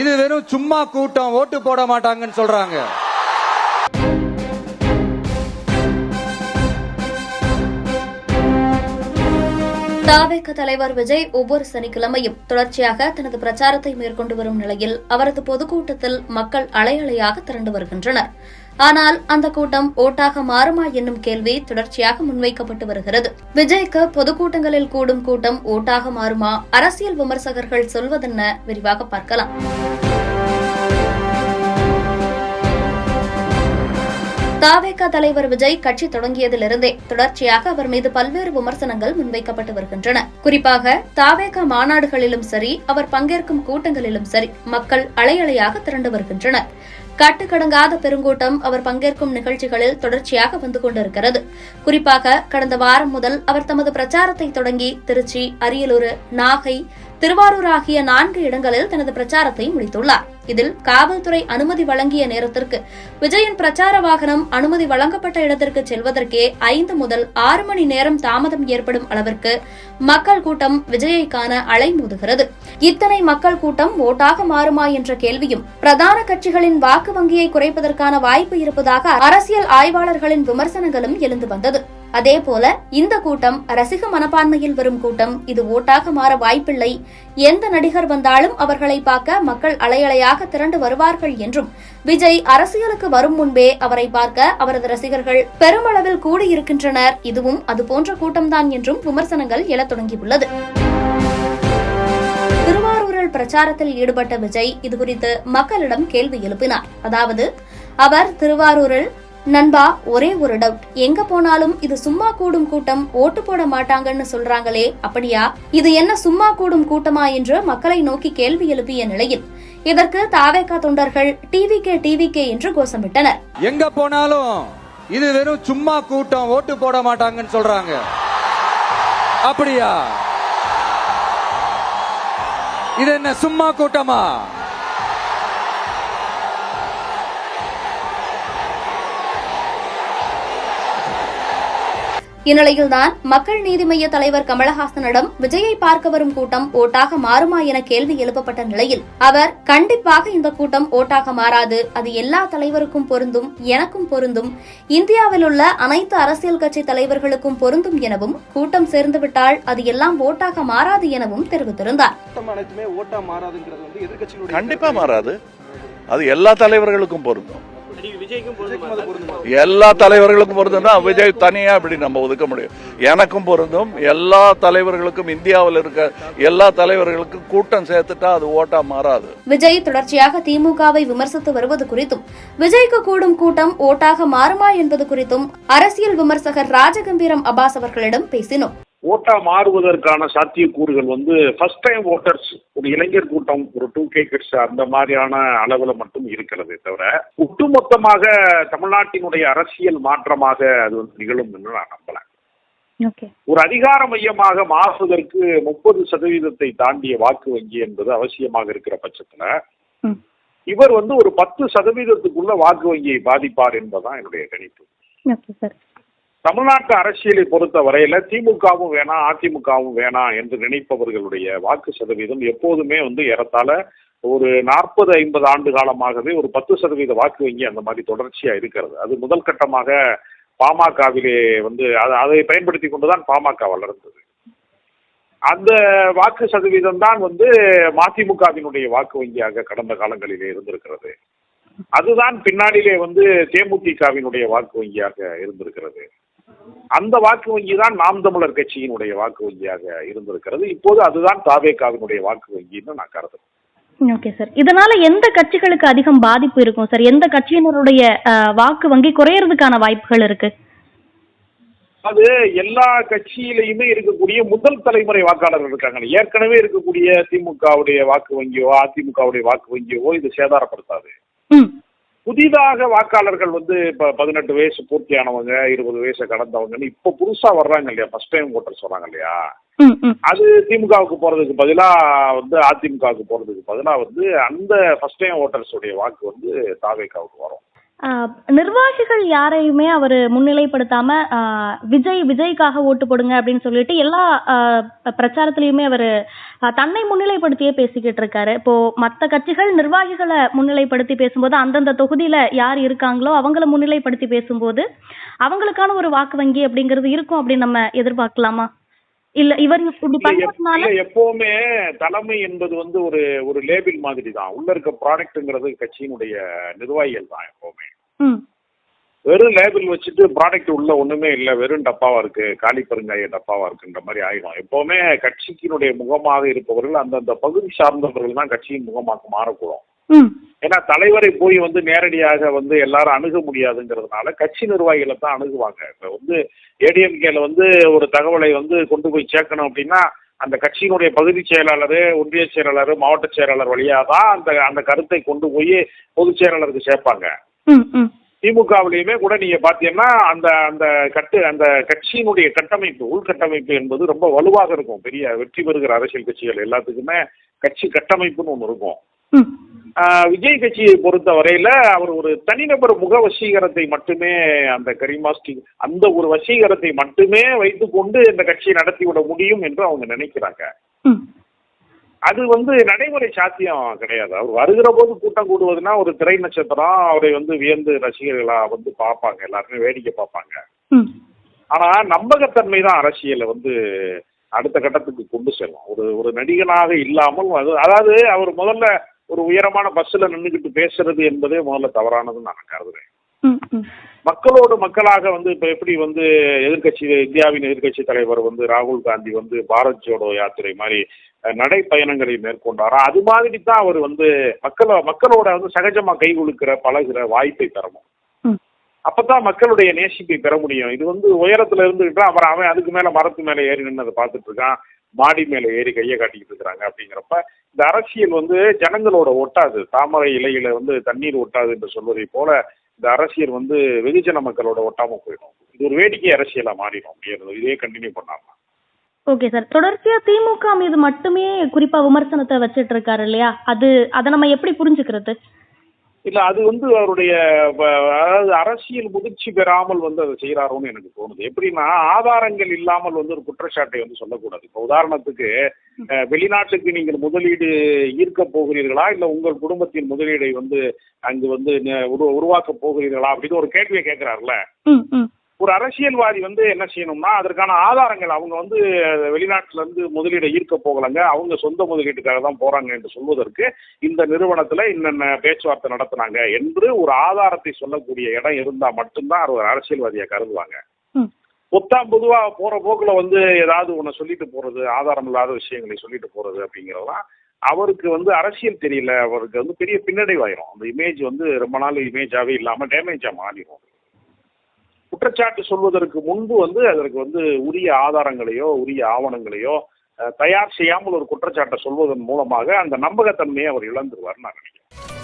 இது வெறும் சும்மா கூட்டம் ஓட்டு போட மாட்டாங்கன்னு சொல்றாங்க. தாவேக தலைவர் விஜய் ஒவ்வொரு சனிக்கிழமையும் தொடர்ச்சியாக தனது பிரச்சாரத்தை மேற்கொண்டு வரும் நிலையில் அவரது பொதுக்கூட்டத்தில் மக்கள் அலையலையாக திரண்டு வருகின்றனர். ஆனால் அந்த கூட்டம் ஓட்டாக மாறுமா என்னும் கேள்வி தொடர்ச்சியாக முன்வைக்கப்பட்டு வருகிறது. விஜய்க்கு பொதுக்கூட்டங்களில் கூடும் கூட்டம் ஓட்டாக மாறுமா? அரசியல் விமர்சகர்கள் சொல்வதென்ன? விரிவாக பார்க்கலாம். தாவேக தலைவர் விஜய் கட்சி தொடங்கியதிலிருந்தே தொடர்ச்சியாக அவர் மீது பல்வேறு விமர்சனங்கள் முன்வைக்கப்பட்டு வருகின்றன. குறிப்பாக தாவேக மாநாடுகளிலும் சரி அவர் பங்கேற்கும் கூட்டங்களிலும் சரி மக்கள் அலையலையாக திரண்டு வருகின்றனர். கட்டுக்கடங்காத பெருங்கூட்டம் அவர் பங்கேற்கும் நிகழ்ச்சிகளில் தொடர்ச்சியாக வந்து கொண்டிருக்கிறது. குறிப்பாக கடந்த வாரம் முதல் அவர் தமது பிரச்சாரத்தை தொடங்கி திருச்சி அரியலூர் நாகை திருவாரூர் ஆகிய நான்கு இடங்களில் தனது பிரச்சாரத்தை முடித்துள்ளார். இதில் காவல்துறை அனுமதி வழங்கிய நேரத்திற்கு விஜயின் பிரச்சார வாகனம் அனுமதி வழங்கப்பட்ட இடத்திற்கு செல்வதற்கே ஐந்து முதல் ஆறு மணி நேரம் தாமதம் ஏற்படும் அளவிற்கு மக்கள் கூட்டம் விஜயை காண அலைமோதுகிறது. இத்தனை மக்கள் கூட்டம் ஓட்டாக மாறுமா என்ற கேள்வியும் பிரதான கட்சிகளின் வாக்கு வாக்கு வங்கியை குறைப்பதற்கான வாய்ப்பு இருப்பதாக அரசியல் ஆய்வாளர்களின் விமர்சனங்களும் எழுந்து வந்தது. அதேபோல இந்த கூட்டம் ரசிக மனப்பான்மையில் வரும் கூட்டம். இது ஓட்டாக மாற வாய்ப்பில்லை. எந்த நடிகர் வந்தாலும் அவர்களை பார்க்க மக்கள் அலையலையாக திரண்டு வருவார்கள் என்றும் விஜய் அரசியலுக்கு வரும் முன்பே அவரை பார்க்க அவரது ரசிகர்கள் பெருமளவில் கூடியிருக்கின்றனர். இதுவும் அதுபோன்ற கூட்டம்தான் என்றும் விமர்சனங்கள் எழத் தொடங்கியுள்ளது. பிரச்சாரத்தில் ஈடுபட்ட விஜய் இதுகுறித்து மக்களிடம் கேள்வி எழுப்பினார். அதாவது அவர் திருவாரூரில் நண்பா ஒரே ஒரு டவுட் எங்க போனாலும் இது சும்மா கூடும் கூட்டம். ஓட்டு போட மாட்டாங்கன்னு சொல்றாங்களே அப்படியா? இது என்ன சும்மா கூடும் கூட்டமா? என்று மக்களை நோக்கி கேள்வி எழுப்பிய நிலையில் இதற்கு தாவேகா தொண்டர்கள் டிவி கே டிவி கே என்று கோஷமிட்டனர். எங்க போனாலும் இது வெறும் சும்மா கூட்டம். ஓட்டு போட மாட்டாங்கன்னு சொல்றாங்க. அப்படியா? இது என்ன சும்மா கூட்டமா? இந்நிலையில்தான் மக்கள் நீதி மய்ய தலைவர் கமலஹாசனிடம் விஜயை பார்க்க வரும் கூட்டம் ஓட்டாக மாறுமா என கேள்வி எழுப்பப்பட்ட நிலையில் அவர் கண்டிப்பாக இந்த கூட்டம் ஓட்டாக மாறாது. அது எல்லா தலைவருக்கும் பொருந்தும் எனக்கும் பொருந்தும். இந்தியாவில் உள்ள அனைத்து அரசியல் கட்சி தலைவர்களுக்கும் பொருந்தும் எனவும் கூட்டம் சேர்ந்துவிட்டால் அது எல்லாம் ஓட்டாக மாறாது எனவும் தெரிவித்திருந்தார். கண்டிப்பா மாறாது. அது எல்லா தலைவர்களுக்கும் பொருந்தும். எல்லா தலைவர்களுக்கும் பொருந்தும்னா விஜய் தனியா இப்படி நம்ம ஒதுக்க முடியும்? எனக்கும் பொருந்தும். எல்லா தலைவர்களுக்கும் இந்தியாவில் இருக்க எல்லா தலைவர்களுக்கும் கூட்டம் சேர்த்துட்டா அது ஓட்டா மாறாது. விஜய் தொடர்ச்சியாக திமுகவை விமர்சித்து வருவது குறித்தும் விஜய்க்கு கூடும் கூட்டம் ஓட்டாக மாறுமா என்பது குறித்தும் அரசியல் விமர்சகர் ராஜகம்பீரம் அபாஸ் அவர்களிடம் பேசினோம். ஓட்டா மாறுவதற்கான சாத்தியக்கூறுகள் வந்து ஃபர்ஸ்ட் டைம் ஓட்டர்ஸ் ஒரு இளைஞர் கூட்டம் ஒரு டூ கே கிட்ஸ் அந்த மாதிரியான அளவில் மட்டும் இருக்கிறதே தவிர ஒட்டுமொத்தமாக தமிழ்நாட்டினுடைய அரசியல் மாற்றமாக அது வந்து நிகழும் என்று நான் நம்பல. ஒரு அதிகார மையமாக மாறுவதற்கு முப்பது சதவீதத்தை தாண்டிய வாக்கு வங்கி என்பது அவசியமாக இருக்கிற பட்சத்துல இவர் வந்து ஒரு பத்து சதவீதத்துக்குள்ள வாக்கு வங்கியை பாதிப்பார் என்பதுதான் என்னுடைய கணிப்பு. தமிழ்நாட்டு அரசியலை பொறுத்த வரையில திமுகவும் வேணாம் அதிமுகவும் வேணாம் என்று நினைப்பவர்களுடைய வாக்கு சதவீதம் எப்போதுமே வந்து ஏறத்தாழ ஒரு நாற்பது ஐம்பது ஆண்டு காலமாகவே ஒரு பத்து சதவீத வாக்கு வங்கி அந்த மாதிரி தொடர்ச்சியா இருக்கிறது. அது முதல் கட்டமாக பாமகவிலே வந்து அதை அதை பயன்படுத்தி கொண்டுதான் பாமக வளர்ந்தது. அந்த வாக்கு சதவீதம் தான் வந்து மதிமுகவினுடைய வாக்கு வங்கியாக கடந்த காலங்களிலே இருந்திருக்கிறது. அதுதான் பின்னாடியிலே வந்து தேமுதிகவினுடைய வாக்கு வங்கியாக இருந்திருக்கிறது. அந்த வாக்கு வங்கி தான் நாம் தமிழர் கட்சியினுடைய வாக்கு வங்கியாக இருந்திருக்கிறது. இப்போது அதுதான் தாவேகாவினுடைய வாக்கு வங்கின்னு நான் கருதுறேன். Okay sir. இதனால எந்த கட்சிகளுக்கு அதிகம் பாதிப்பு இருக்கும் சார்? எந்த கட்சியினருடைய வாக்கு வங்கி குறையறதுக்கான வாய்ப்புகள் இருக்கு? அது எல்லா கட்சியிலையுமே இருக்கக்கூடிய முதல் தலைமுறை வாக்காளர்கள் இருக்காங்க ஏற்கனவே இருக்கக்கூடிய திமுகவுடைய வாக்கு வங்கியோ அதிமுகவுடைய வாக்கு வங்கியோ இது சேதாரப்படுத்தாது. புதிதாக வாக்காளர்கள் வந்து இப்போ பதினெட்டு வயசு பூர்த்தியானவங்க இருபது வயசை கடந்தவங்கன்னு இப்போ புதுசா வர்றாங்க இல்லையா? ஃபர்ஸ்ட் டைம் ஓட்டர் சொல்றாங்க இல்லையா? அது திமுகவுக்கு போறதுக்கு பதிலா வந்து அதிமுகவுக்கு போறதுக்கு பதிலா வந்து அந்த ஃபர்ஸ்ட் டைம் ஓட்டர்ஸ் உடைய வாக்கு வந்து தாவேக்காவுக்கு வரும். நிர்வாகிகள் யாரையுமே அவர் முன்னிலைப்படுத்தாம விஜய் விஜய்க்காக ஓட்டு போடுங்க அப்படின்னு சொல்லிட்டு எல்லா ஆஹ் பிரச்சாரத்திலயுமே அவர் தன்னை முன்னிலைப்படுத்தியே பேசிக்கிட்டு இருக்காரு. இப்போ மற்ற கட்சிகள் நிர்வாகிகளை முன்னிலைப்படுத்தி பேசும்போது அந்தந்த தொகுதியில யார் இருக்காங்களோ அவங்கள முன்னிலைப்படுத்தி பேசும்போது அவங்களுக்கான ஒரு வாக்கு வங்கி அப்படிங்கிறது இருக்கும் அப்படின்னு நம்ம எதிர்பார்க்கலாமா? இல்ல இவர் இப்படி பண்றதுனால எப்பவுமே தலைமை என்பது வந்து ஒரு ஒரு லேபிள் மாதிரி தான் உள்ள இருக்க ப்ராடக்ட்ங்கிறது கட்சியினுடைய நிர்வாகிகள் தான் எப்பவுமே. வெறும் லேபிள் வச்சுட்டு ப்ராடக்ட் உள்ள ஒண்ணுமே இல்ல. வெறும் டப்பாவா இருக்கு. காலி பெருங்காய டப்பாவா இருக்குன்ற மாதிரி ஆயிடும் எப்பவுமே கட்சிக்கினுடைய முகமாக இருப்பவர்கள் அந்தந்த பகுதி சார்ந்தவர்கள் தான் கட்சியின் முகமாக மாறக்கூடும். ஏன்னா தலைவரை போய் வந்து நேரடியாக வந்து எல்லாரும் அணுக முடியாதுங்கிறதுனால கட்சி நிர்வாகிகளை தான் அணுகுவாங்க. இப்போ வந்து ஏடிஎம்கேல வந்து ஒரு தகவலை வந்து கொண்டு போய் சேர்க்கணும் அப்படின்னா அந்த கட்சியினுடைய பகுதி செயலாளர் ஒன்றிய செயலாளர் மாவட்ட செயலாளர் வழியாக தான் அந்த அந்த கருத்தை கொண்டு போய் பொதுச் செயலாளருக்கு சேர்ப்பாங்க. திமுகவிலையுமே கூட நீங்க பாத்தீங்கன்னா அந்த அந்த கட்டு அந்த கட்சியினுடைய கட்டமைப்பு உள்கட்டமைப்பு என்பது ரொம்ப வலுவாக இருக்கும். பெரிய வெற்றி பெறுகிற அரசியல் கட்சிகள் எல்லாத்துக்குமே கட்சி கட்டமைப்புன்னு ஒன்று இருக்கும். விஜய் கட்சியை பொறுத்த வரையில அவர் ஒரு தனிநபர் முக வசீகரத்தை மட்டுமே அந்த கரிமாஸ்டி அந்த ஒரு வசீகரத்தை மட்டுமே வைத்துக்கொண்டு இந்த கட்சியை நடத்திவிட முடியும் என்று அவங்க நினைக்கிறாங்க. அது வந்து நடைமுறை சாத்தியம் கிடையாது. அவர் வருகிற போது கூட்டம் கூடுவதுன்னா ஒரு திரை நட்சத்திரம் அவரை வந்து வியந்து ரசிகர்களா வந்து பார்ப்பாங்க. எல்லாருமே வேடிக்கை பார்ப்பாங்க. ஆனா நம்பகத்தன்மை தான் அரசியலை வந்து அடுத்த கட்டத்துக்கு கொண்டு செல்லும். ஒரு ஒரு நடிகனாக இல்லாமல் அது அதாவது அவர் முதல்ல ஒரு உயரமான பஸ்ஸில் நின்றுக்கிட்டு பேசுறது என்பதே முதல்ல தவறானதுன்னு நான் கருதுறேன். மக்களோடு மக்களாக வந்து இப்போ எப்படி வந்து எதிர்க்கட்சி இந்தியாவின் எதிர்க்கட்சி தலைவர் வந்து ராகுல் காந்தி வந்து பாரத் ஜோடோ யாத்திரை மாதிரி நடைப்பயணங்களை மேற்கொண்டாரோ? அது மாதிரி தான் அவர் வந்து மக்கள மக்களோட வந்து சகஜமாக கை குலுக்கிற பழகுற வாய்ப்பை தரணும். அப்பதான் மக்களுடைய நேசிப்பை பெற முடியும். இது வந்து உயரத்துல இருந்துகிட்டு அப்புறம் அவன் அதுக்கு மேல மரத்து மேல ஏறி நின்று அதை பார்த்துட்டு இருக்கான். மாடி மேல ஏறி கையை காட்டிக்கிட்டு இருக்கிறாங்க அப்படிங்கிறப்ப இந்த அரசியல் வந்து ஜனங்களோட ஒட்டாது. தாமரை இலையில வந்து தண்ணீர் ஒட்டாது என்று சொல்வதை போல இந்த அரசியல் வந்து வெகுஜன மக்களோட ஒட்டாம போயிடும். இது ஒரு வேடிக்கை அரசியலா மாறிடும் அப்படிங்கிறது இதே கண்டினியூ பண்ணாம ஓகே சார் தொடர்ச்சியா திமுக மீது மட்டுமே குறிப்பா விமர்சனத்தை வச்சிட்டு இருக்காரு இல்லையா? அது அதை நம்ம எப்படி புரிஞ்சுக்கிறது? இல்ல அது வந்து அவருடைய அதாவது அரசியல் முதிர்ச்சி பெறாமல் வந்து அதை செய்யறாரோன்னு எனக்கு தோணுது. எப்படின்னா ஆதாரங்கள் இல்லாமல் வந்து ஒரு குற்றச்சாட்டை வந்து சொல்லக்கூடாது. இப்போ உதாரணத்துக்கு வெளிநாட்டுக்கு நீங்கள் முதலீடு ஈர்க்க போகிறீர்களா? இல்ல உங்கள் குடும்பத்தின் முதலீடை வந்து அங்கு வந்து உருவாக்க போகிறீர்களா? அப்படின்னு ஒரு கேள்வியை கேட்கிறாருல ஒரு அரசியல்வாதி வந்து என்ன செய்யணும்னா அதற்கான ஆதாரங்கள் அவங்க வந்து வெளிநாட்டுல இருந்து முதலீடை ஈர்க்க போகலங்க. அவங்க சொந்த முதலீட்டுக்காக தான் போறாங்க என்று சொல்வதற்கு இந்த நிறுவனத்துல இன்னென்ன பேச்சுவார்த்தை நடத்துனாங்க என்று ஒரு ஆதாரத்தை சொல்லக்கூடிய இடம் இருந்தா மட்டும்தான் ஒரு அரசியல்வாதியை கருதுவாங்க. பொத்தாம் பொதுவா போற போக்குல வந்து ஏதாவது ஒண்ணு சொல்லிட்டு போறது ஆதாரம் இல்லாத விஷயங்களை சொல்லிட்டு போறது அப்படிங்கிறதெல்லாம் அவருக்கு வந்து அரசியல் தெரியல. அவருக்கு வந்து பெரிய பின்னடைவாயிரும் அந்த இமேஜ் வந்து ரொம்ப நாள் இமேஜாவே இல்லாம டேமேஜா மாறிடும் குற்றச்சாட்டு சொல்வதற்கு முன்பு வந்து அதற்கு வந்து உரிய ஆதாரங்களையோ உரிய ஆவணங்களையோ தயார் செய்யாமல் ஒரு குற்றச்சாட்டை சொல்வதன் மூலமாக அந்த நம்பகத்தன்மையை அவர் இழந்துருவார் நான் நினைக்கிறேன்.